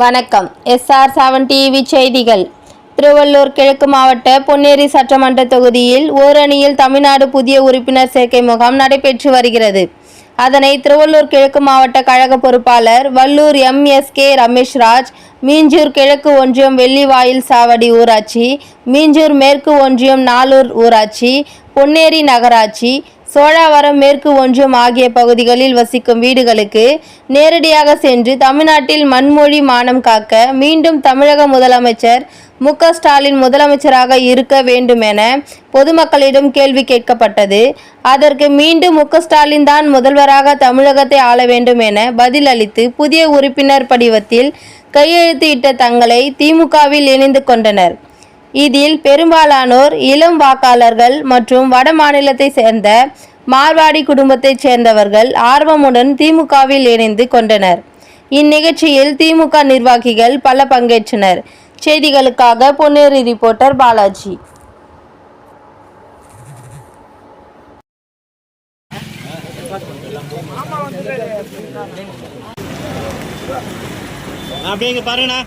வணக்கம். SR seven TV செய்திகள். திருவள்ளூர் கிழக்கு மாவட்ட பொன்னேரி சட்டமன்ற தொகுதியில் ஓரணியில் தமிழ்நாடு புதிய உறுப்பினர் சேர்க்கை முகாம் நடைபெற்று வருகிறது. அதனை திருவள்ளூர் கிழக்கு மாவட்ட கழக பொறுப்பாளர் வல்லூர் எம்எஸ்கே ரமேஷ்ராஜ் மீஞ்சூர் கிழக்கு ஒன்றியம் வெள்ளிவாயில் சாவடி ஊராட்சி மீஞ்சூர் மேற்கு ஒன்றியம் நாளூர் ஊராட்சி பொன்னேரி நகராட்சி சோழாவரம் மேற்கு ஒன்றியம் ஆகிய பகுதிகளில் வசிக்கும் வீடுகளுக்கு நேரடியாக சென்று தமிழ்நாட்டில் மண்மொழி மானம் காக்க மீண்டும் தமிழக முதலமைச்சர் மு க ஸ்டாலின் முதலமைச்சராக இருக்க வேண்டுமென பொதுமக்களிடம் கேள்வி கேட்கப்பட்டது. அதற்கு மீண்டும் மு க ஸ்டாலின் தான் முதல்வராக தமிழகத்தை ஆள வேண்டும் என பதிலளித்து புதிய உறுப்பினர் படிவத்தில் கையெழுத்திட்ட தங்களை திமுகவில் இணைந்து கொண்டனர். இதில் பெரும்பாலானோர் இளம் வாக்காளர்கள் மற்றும் வட மாநிலத்தை சேர்ந்த மார்வாடி குடும்பத்தைச் சேர்ந்தவர்கள் ஆர்வமுடன் திமுகவில் இணைந்து கொண்டனர். இந்நிகழ்ச்சியில் திமுக நிர்வாகிகள் பல பங்கேற்றனர். செய்திகளுக்காக பொன்னேரி ரிப்போர்ட்டர் பாலாஜி. அப்படியே பாருங்கண்ணா.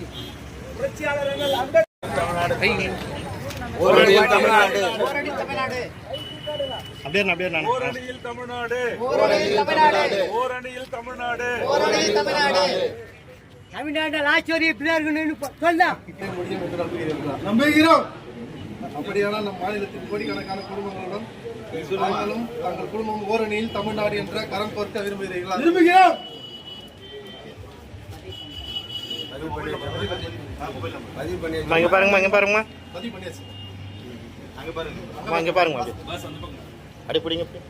பாருங்கண்ணா ஓரணியில் தமிழ்நாடு. அப்படியே அப்படியே இருண்ணா. ஓரணியில் தமிழ்நாடு. ஓரணியில் தமிழ்நாடு. தமிழ்நாட்டில் ஆச்சரிய பிள்ளைகள் சொல்ல நம்புகிறோம். அப்படியானால் நம் மாநிலத்தின் கோடிக்கணக்கான குடும்பங்களுடன் தங்கள் குடும்பம் ஓரணியில் தமிழ்நாடு என்ற கரம் கோர்க்க விரும்புகிறீர்களா? விரும்புகிறோம். வாங்க இங்க பாருங்கம்மா இங்க பாருங்கம்மா. பதிவு பண்ணியாச்சு அம்மா, இங்க அப்படி பிடிங்க. அப்படியே.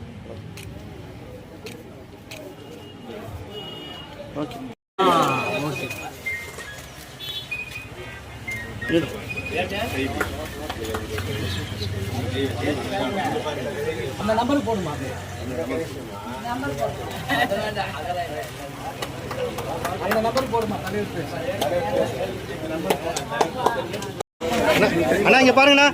நம்பர் போடுமா அந்த நம்பர் போடுமா? அண்ணா, இங்க பாருங்கண்ணா.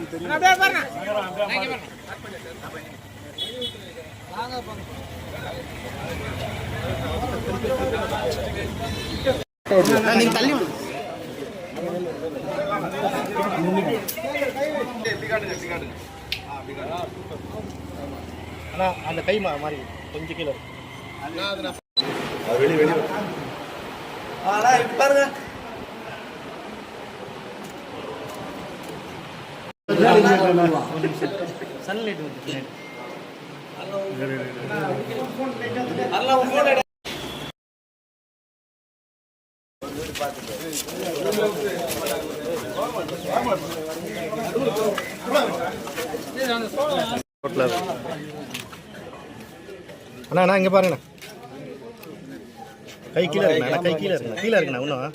அண்ணா, நீங்க தள்ளி. அண்ணா அந்த கை மாறி கொஞ்சம் கீழே இருக்கு. சன்லைட் வந்து பின்னாடி. அண்ணா அண்ணா இங்க பாருங்கண்ணா கை கீழே இருக்குண்ணா கை கீழே இருக்குண்ணா கீழே இருக்குண்ணா இன்னும்